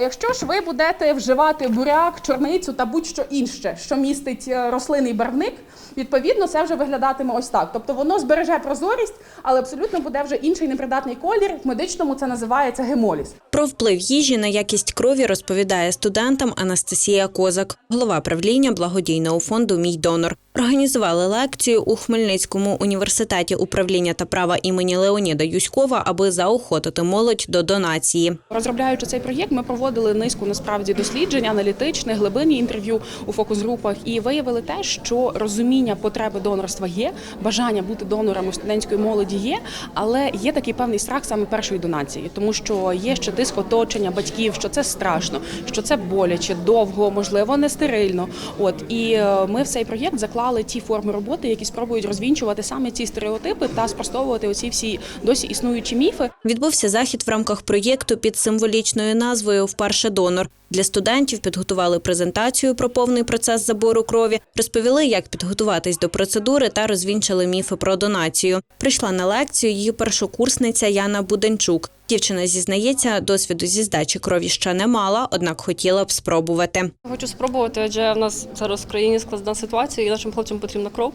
Якщо ж ви будете вживати буряк, чорницю та будь-що інше, що містить е, рослинний барвник, відповідно це вже виглядатиме ось так. Тобто воно збереже прозорість, але абсолютно буде вже інший непридатний колір. В медичному це називається гемоліз. Про вплив їжі на якість крові розповідає студентам Анастасія Козак, голова правління благодійного фонду Мій донор. Організували лекцію у Хмельницькому університеті управління та права імені Леоніда Юськова, аби заохотити молодь до донації. Розробляючи цей проєкт, ми проводили низку насправді досліджень, аналітичних, глибинні інтерв'ю у фокус-групах і виявили те, що розуміння потреби донорства є, бажання бути донором студентської молоді є, але є такий певний страх саме першої донації, тому що є ще тиск оточення батьків, що це страшно, що це боляче, довго, можливо, не стерильно. От і е, ми в цей проєкт заклали ті форми роботи, які спробують розвінчувати саме ці стереотипи та спростовувати оці всі досі існуючі міфи. Відбувся захід в рамках проєкту під символічною назвою Вперше донор. Для студентів підготували презентацію про повний процес забору крові, розповіли, як підготуватись до процедури та розвінчили міфи про донацію. Прийшла на лекцію її першокурсниця Яна Буденчук. Дівчина зізнається, досвіду зі здачі крові ще не мала, однак хотіла б спробувати. Хочу спробувати, адже в нас зараз в країні складна ситуація, і нашим хлопцям потрібна кров.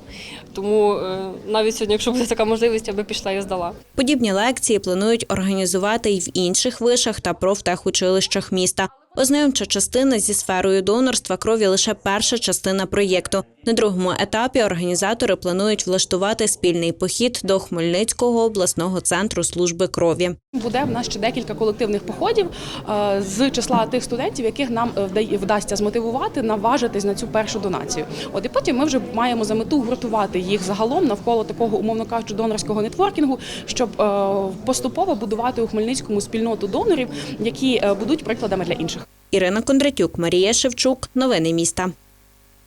Тому е, навіть сьогодні, якщо буде така можливість, я би пішла і здала. Подібні лекції планують організувати і в інших вишах та профтехучилищах міста. Ознайомча частина зі сферою донорства крові лише перша частина проєкту. На другому етапі організатори планують влаштувати спільний похід до Хмельницького обласного центру служби крові. Буде в нас ще декілька колективних походів е, з числа тих студентів, яких нам е, вдасться змотивувати, наважитись на цю першу донацію. От і потім ми вже маємо за мету гуртувати їх загалом навколо такого, умовно кажучи, донорського нетворкінгу, щоб е, поступово будувати у Хмельницькому спільноту донорів, які будуть прикладами для інших. Ірина Кондратюк, Марія Шевчук. Новини міста.